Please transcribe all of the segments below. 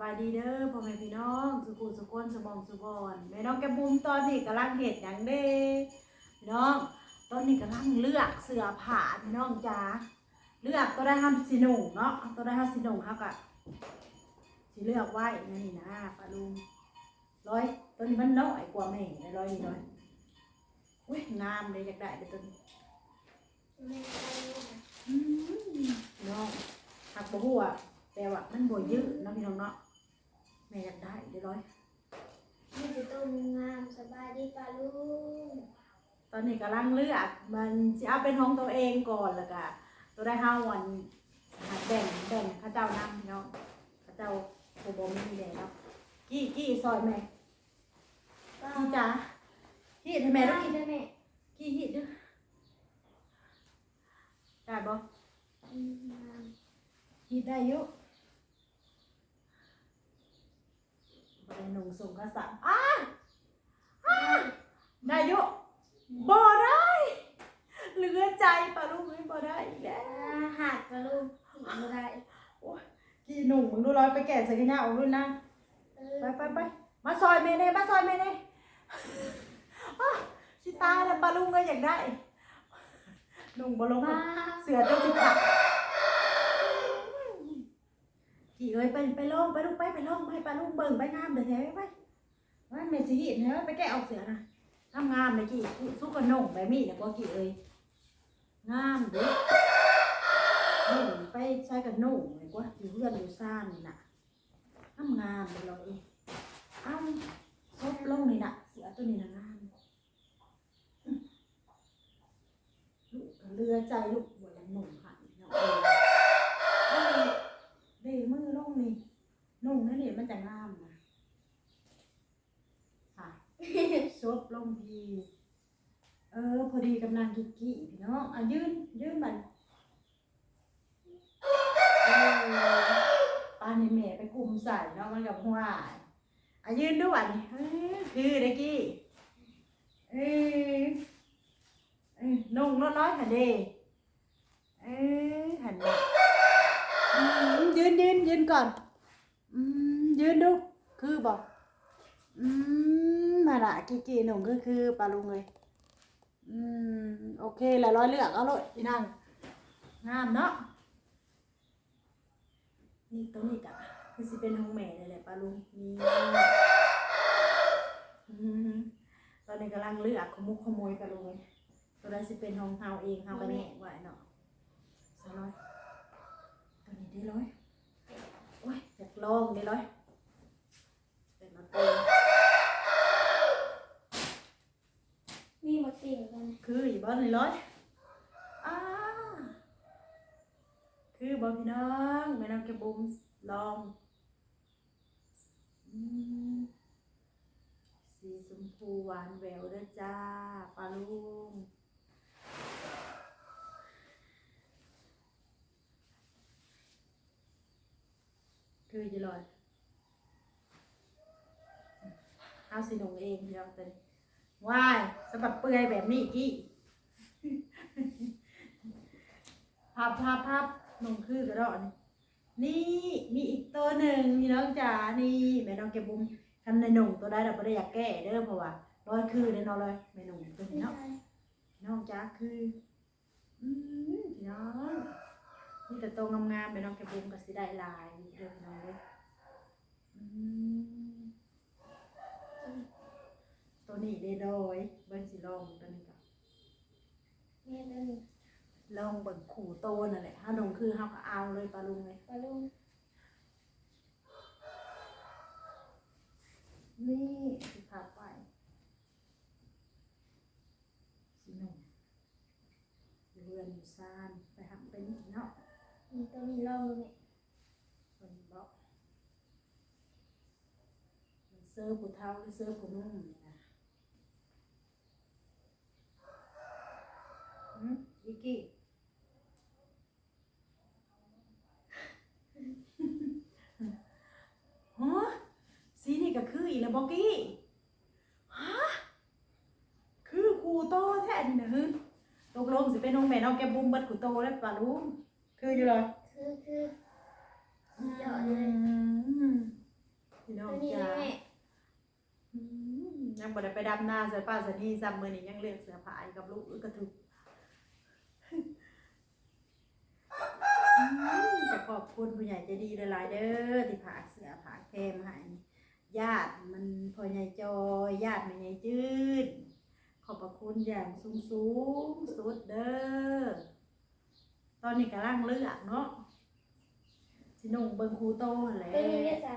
บายดีเด้อพ่อแม่พี่น้อง สุขุสุขคนสมองสุบอนแม่น้องแกบุมตอนนี้กำลังเห็ดอย่างเด้พี่น้อง ตอนนี้กำลังเลือกเสื้อผ้าพี่น้องจ้าเลือกตัวได้ห้ามสีหนุ่งเนาะตัวได้ห้ามสีหนุ่งครับกะสีเลือกไว้นี่นะปลาลุงร้อยตัวนี้มันน้อยกว่าแม่เลยร้อยนี่ร้อยอุ้ยงามเลยอยากได้เลยตัวนี้ไม่ได้นะอืมน้องหักบ่หัวแต่ว่ามันบ่ยืดเนาะพี่น้องเนาะแม่อยากได้เดี๋ยวร้อยนี่คือต้มงามสบายดีปะลุงตอนนี้กำลังเลือกมันจะเอาเป็นของตัวเองก่อนแล้วก็ตัวได้ห้าวันหัดแบ่งแบ่งข้าเจ้านำพี่น้องข้าเจ้าโบโบมีแล้วกี้กี้ซอยแม่ก็กี้จ้าฮีดให้แม่ลูกได้กี้ด้วยแม่กี้ฮีดเด้อได้บ่อืมงามฮีดได้อยู่ บ่ได้หนุ่งส่งกระสับอ้าอ้าได้อยู่บ่ได้เหลือใจปะลูกไม่บ่ได้อีกแล้วอ่าหักปะลุงไม่ได้กี่หนุ่มมึงดูร้อยไปแก่ใส่กันยาออกด้วยนะเออไปไปไปมาซอยเมเน่มาซอยเมเน่อ้าสิตายแล้วปลาลุงก็อยากได้หนุ่มบอลงมาเสือเจ้าสิขับกี่เอ้ยไปไปลองไปลูกไปไปลองไปไปลาลุงเบิ่งไปงามเดี๋ยวแท้ไปว่าเมสิหินเฮ้ยไปแกะออกเสือนะงามงามเลยกี่สู้กับหนุ่มแบบนี้นะก็กี่เอ้ยงามเด้หนุ่มไปใช้กับหนุ่มเลยกว่าอยู่เพื่อนอยู่ซ่านนี่น่ะงามงามเลยเราเองเอ้าซบลงนี่นะเสือตัวนี้นะงามลูกเรือใจลูกหัวยังหนุ่มหันเนาะเออเอ้ยเดมือลงนี่นุ่งนั่นนี่มันจะงามนะค่ะซบลงดีเออ พอ ดีกำลังกิกกี้พี่น้องอะยืนยืนมันเออปานนี่แม่ไปกลุ่มใส่เนาะมันกับหัวอะยืนด้วยนี่เอ้ยคือเด็กกี้เอ้ยเอ้ยนุ่งน้อยๆหันเดเอ้ยหันเด้อืมยืนยืนยืนก่อนอืมยืนดู คือบอกอืมมาละกี้กี้หนุ่งคือคือปลาลุงเลย อืมโอเคแล้วร้อยเลือกเอาเลยพี่นั่งงามเนาะนี่ตัวนี้กะคือสิเป็นของแม่เลยแหละป้าลุงนี่ตอนนี้กำลังเลือกขมุกขโมยป้าลุงตัวนั้นสิเป็นของเฮาเองเฮากันแน่ไว้เนาะสาวน้อยตัวนี้ได้ร้อยโอ้ยอยากลองได้ร้อยเป็นมาเตง มีหมด ติ่งกันคืออยู่บ้านเลยร้อยอ้าคือบอกพี่น้องแม่น้องแกบุมลองอืมสีชมพูหวานแหววเด้อจ้าปลาลุงคือจะลอยเอาสีหนงเองเดียวเป็น ว้ายสะบัดเปื่อยแบบนี้กี้พับพับพับนงคือกระดอนนี่มีอีกตัวหนึ่งพี่น้องจ๋านี่แม่น้องเก็บบุ้มคันในหนุ่มตัวได้เราไม่ได้อยากแก้เด้อเพราะว่าร้อยคือเด้อนเลยแม่หนุ่มตัวนี้เนาะน้องจ้าคืออืมพี่น้องนี่แต่โตงามๆแม่น้องแกบุ้มก็สิได้ลายเด้อพี่น้องเลยอืม ตัวนี้ได้ดอยเบิ้งสิลองตัวนี้ก่อนแม่ตัวนี้ลองเบิ่งขู่โตนั่นแหละถ้าหนุ่มคือเฮาก็เอาเลยปลาลุงเลยปะลุงนี่สิพาไปสิหนุ่มอยู่เรือนอยู่ซ่านไปทำเป็นเนาะมีตัวนี้ลองดูแม่คนบอกเสื้อผู้เท่าหรือเสื้อผู้นุ่มนี่นะอืมอี กกี้ ฮะสีนี่ก็คืออีแล้วบอกกี้ ฮะ คือครูโตแท้นี่นะฮึตกลงสิเป็นน้องแม่น้องแกบุมเบิดครูโตแล้วป่าลุงคืออยู่เลยคือคือสุดยอดเลยอืมพี่น้อตังวนี้จ้านะแม่อืมยังบ่ได้ไปดำนาเสือป้าเสือนี่ซ้ำมื้อนี้ยังเลือกเสือผ้าให้กับลูกอึกกระทุกอืมจะ ขอบคุณผู้ใหญ่ใจดีหลายๆเด้อที่ผากเสือผากแพรมาให้ญาติมันพ่อใหญ่จอยญาติแม่ใหญ่จืดขอบพระคุณอย่างสูงสูงๆสุดเด้อตอนนี้กำลังเลือกเนาะสินุ่งเบิ่งครูโตแหละตัวนี้เนี่ยจ้ะ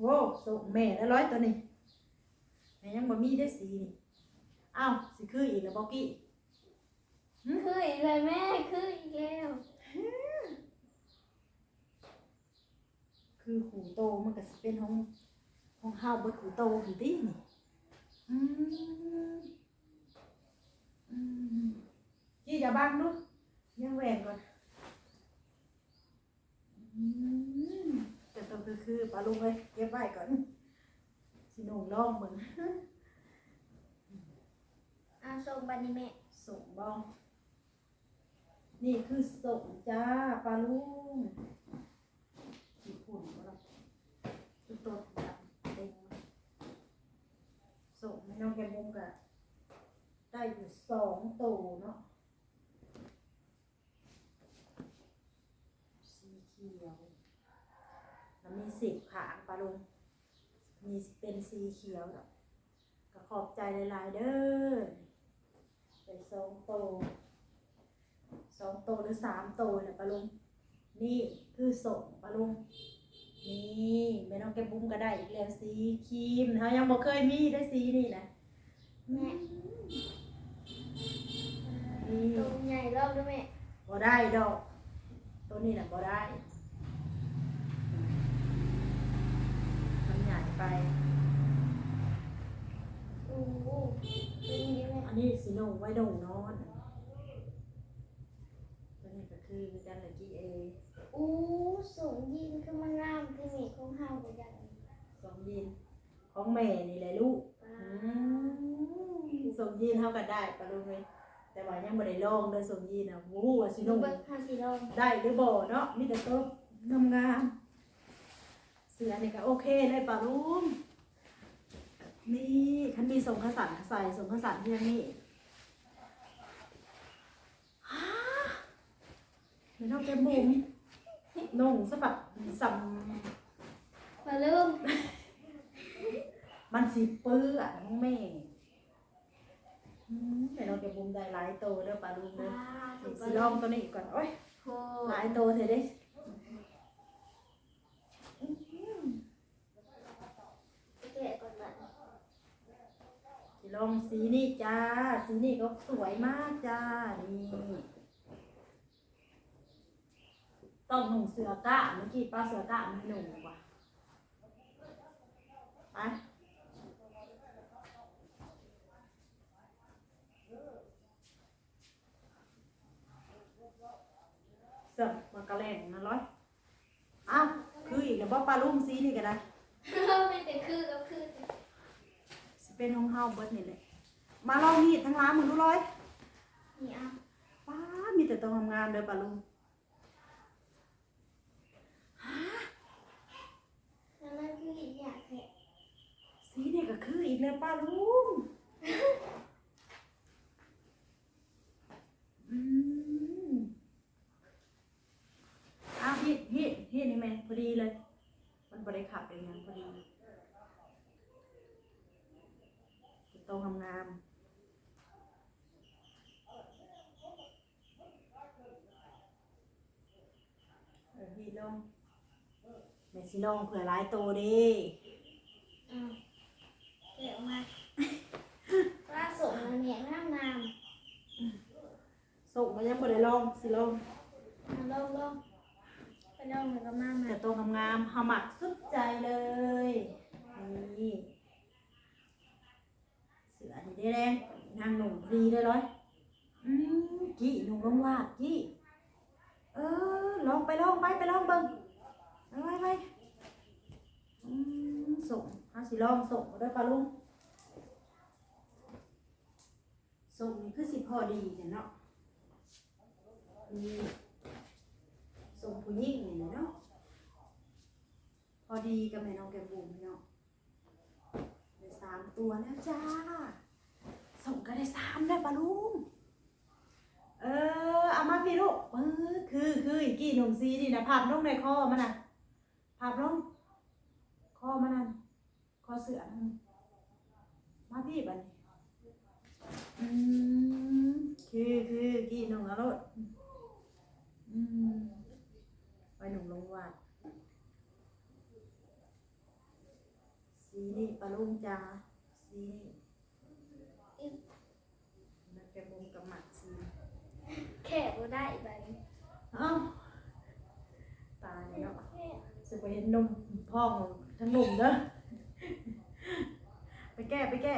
โว้ส่งแม่ได้ร้อยตัวนี่แม่ยังบ่มีได้สีนี่อ้าวสิคืออีกแล้วบอกกี้คืออีกเลยแม่คืออีกแล้ว คือหูโตมันก็สิเป็นของของเฮาเบิดหูโตหูตี้นี่อืมอืมยี่อย่าบังลูกยังแหวนก่อนอืมแต่ตัวคือคือปลาลูกเลยเก็บไว้ก่อนสิหนุ่งล่องเหมือนอ่าส่งบันนี้แม่ส่งบ้อง นี่คือส่งจ้าปลาลุงญี่ปุ่น ก็แล้วจุดตัวแบบเต็งส่งให้น้องแกมมุงกะได้อยู่สองตัวเนาะสีเขียวแล้วมีสิบขางปลาลุงมีเป็นสีเขียวแล้วก็ขอบใจหลายๆเด้อเป็นสองโตวสองโตวหรือสามโตวเนี่ยปะลุงนี่คือส่งปะลุง นี่แม่น้องแกมบุ้มก็ได้อีกแล้วสีครีมเขายังบ่เคยมีได้สีนี่นะแม่นี่ตัวใหญ่รอบด้วยแม่บ่ได้ดอก ตัวนี้แหละบ่ได้มันใหญ่ไปโอ้โหตัวนี้ด้วยแม่อันนี้สีนงไว้ดงนอนตัวนี้ก็คือดันละกี้เออู้สูงยิงขึ้นมางามคือแม่ของเฮาบ่ได้สองยีนของแม่นี่แหละลูกป้าสมยีนเท่ากันได้ปะลุงเลยแต่ว่ายังบ่ได้ลองเลยสมยีนอะวู้ว่าสินุ่งเบิ่งหาสีลองได้หรือบ่เนาะมีแต่โต๊ะงามงามๆเสือนี่ก็โอเคเลยปะลุงนี่คันมีส่งขสันใส่ส่งขสันเพียงนี้ฮะไม่ต้องแกมบุ๋ม นุ่งสะบัดสัมมาเริ่มมันสิเปื้อนของแม่อืมแต่เราจะบุมได้หลายโตเด้อปลาลุงเด้อป้าถูนี่กสิลองตัวนี้ก่อนโอ้ยโอ้หลายโตเถอะเด้แกะก่อนบัดสิลองสีนี่จ้า สีนี่ก็สวยมากจ้า นี่ ต้องหนุ่งเสือกะเมื่อกี้ป้าเสือกะไม่หนุ่งว่ะไปเสิร์ฟมากระแลงนะร้อยอ้าวคืออีกแล้วบ่ปลาลุงสีนี่ก็ได้ไม่แต่คือก็คือสิเป็นห้องเฮาเบิดนี่แหละมาลองมีดทั้งร้านมึงดูร้อยนี่อะป้ามีแต่ตัวงามๆเด้อปลาลุง แล้วนั่นคืออีกอย่างแหละ สีนี่ก็คื อีกแล้วป้าลุงอืมอ้าวฮิตฮิตฮิตนี่แม่พอดีเลย มันบริขับเป็นงานพอดีโตัวงามๆเออฮิตลงแม่สิลองเผื่อหลายตัวเดิ อะแกะออกมาว่าส่งมาเนี่ยงามงาม ส่งก็ยังบ่ได้ลองสิลองๆมาลองลองไปลองแล้วก็มามาแต่ตัวงามๆเฮามักสุดใจเลยนี่เสือนี่ได้แดงนางหนุ่มพอดีได้ร้อยอืมกี้หนุ่มลงวาดกี้เออลองไปลองไปไปลองเบิ่งไปไปไปอืมส่งเฮาสิลองส่งได้ปะลุงส่งนี่คือสิพอดีเนี่ยเนาะ นี่ส่งผู้หญิงนี่แหละเนาะพอดีกับแม่น้องแกบุ๋มเนาะได้สามตัวแล้วจ้า ส่งก็ได้สามแล้ปะลุงเออเอามาพี่ลูกเออคือคืออีกกี่หนุ่มซีนี่นะพับลงในคอมันน่ะพับลงคอมันนั่นคอเสือนั่นมาพี่บันอืมคือคือกี่หนุ่มอะรถอืม ไปหนุ่มลงวัดสีนี่ปะลุงจ้าสีนี่นักแกบุมกับหมัดสีแค่บ่ได้อีกบัดนี้เอ้าตายแล้วแค่จะไปเห็นนมพองทั้งหนุ่มเด้อไปแก้ไปแก้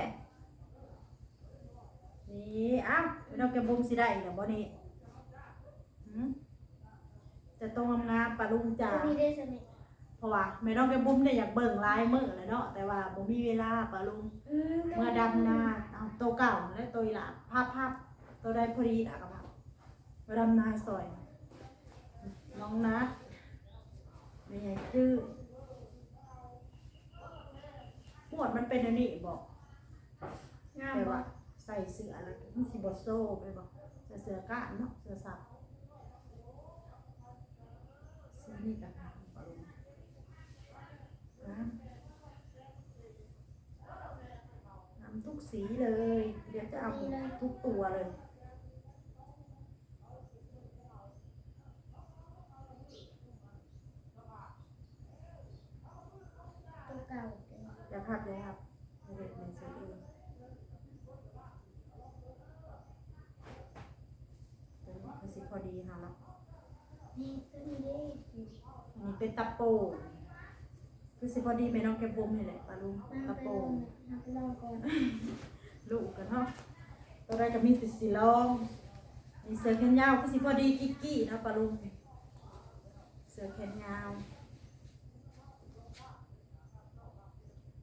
นี่อ้าวไม่ต้องแกบุมสิได้เหรอบ่นี่หืม จะต้องงามๆปลาลุงจ่าตัวนี้ได้สนิทเพราะว่าไม่ต้องแกบุมเนี่ยอยากเบิ่งลายมือเลยเนาะแต่ว่าบ่มีเวลาปลาลุงอืมเมื่อดำนาเอาตัวเก่าและตัวอีหลาภาพภาพตัวใดพอดีล่ะกับภาพเมื่อดำนาซอยน้องนัดไม่ใหญ่คือปวดมันเป็นอันนี้บอกงามแต่บ่ว่าใส่เสื้อแล้วมันสิบโซ่ไปบอกใส่เสื้อกะเนาะเสื้อสับเสื้อ นี่กันนะน้ำทุกสีเลย เดี๋ยวจะเอาทุกตัวเลย ตัวเก่าเด้อ จะพับเลยครับเด็กในซื้อเองตัวนี้คือสิพอดีค่ะเนาะ นี่ตัวนี้เด้ อันนี้เป็น ตะโปคือสิพอดีไหมน้องแกบมเห็นแหละปลาลุงน้ำตะไปโปลองน้ำไปลองก่อนลูกกันเนาะตัวแรกก็มีติดสีลอง มีเสือแขนยาวคือสิพอดีกิ๊กกี้เนาะปลาลุงเสือแขนยาว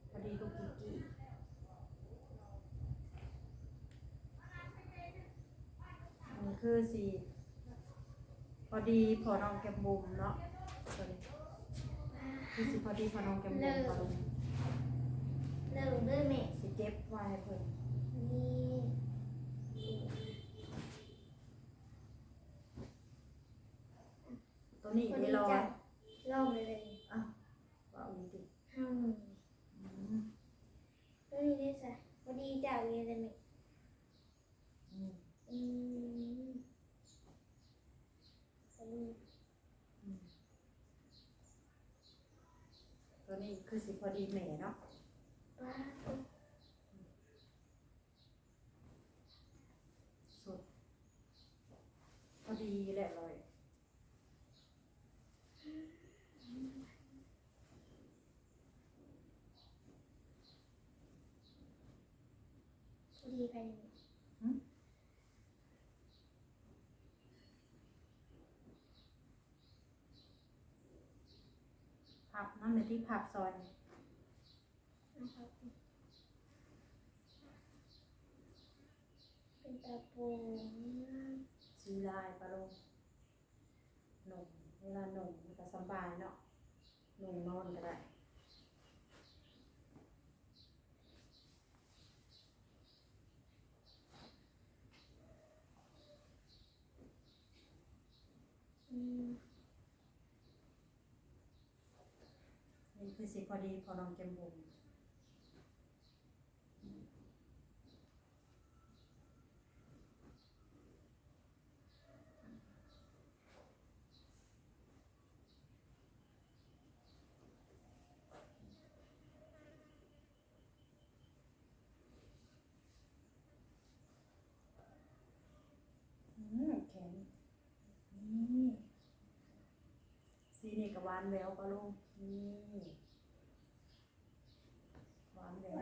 พอดีลูกกิ๊กกี้อันนี้คือสีพอดีพอน้องแกมบุมเนาะตัวนี้ คือสิพอดีพอน้องแกมบุมปลาลุงเริ่มเด้อแม่สิเจ็บไว้ให้เพิ่นนี่ตัวนี้พอได้ดีรอจับลองเลยอะว่าเอาดีห้าๆอืมตัวนี้ได้สะพอดีจับเลยได้ไหมอืม อืมพอดี อืม ตัวนี้คือสิพอดีแหม่เนาะ ป้า สุดพอดีแหละเลย พอดีภายในนี้ พับนั่นเลยที่พับซอยนะครับเป็นตะปูสีลายปลาลงหนุ่มเวลาหนุ่มมันก็สบายเนาะหนุ่มนอนก็ได้อืม นี่ คือสิพอดีพอน้องเจมบุมอืมแข็งนี่สีนี่กับวานแววปะลุงนี่หวานแววงา ม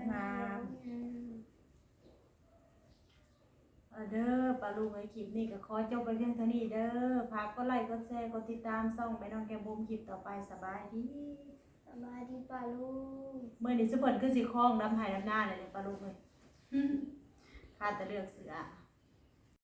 เอาเด้อปลาลุงไอ้คลิปนี้ก็ขอจบไปเพียงเท่านี้เด้อฝากก็ไลค์ก็แชร์ก็ติดตามส่องไปน้องแกมบุมคลิปต่อไปสบายดีสบายดีป่าลูกเมื่อนี้สุเปิ่นคือสิคล้องดำหายดำหน้าเลยเลยปลาลุงเลยข้าจะเลือกเสือ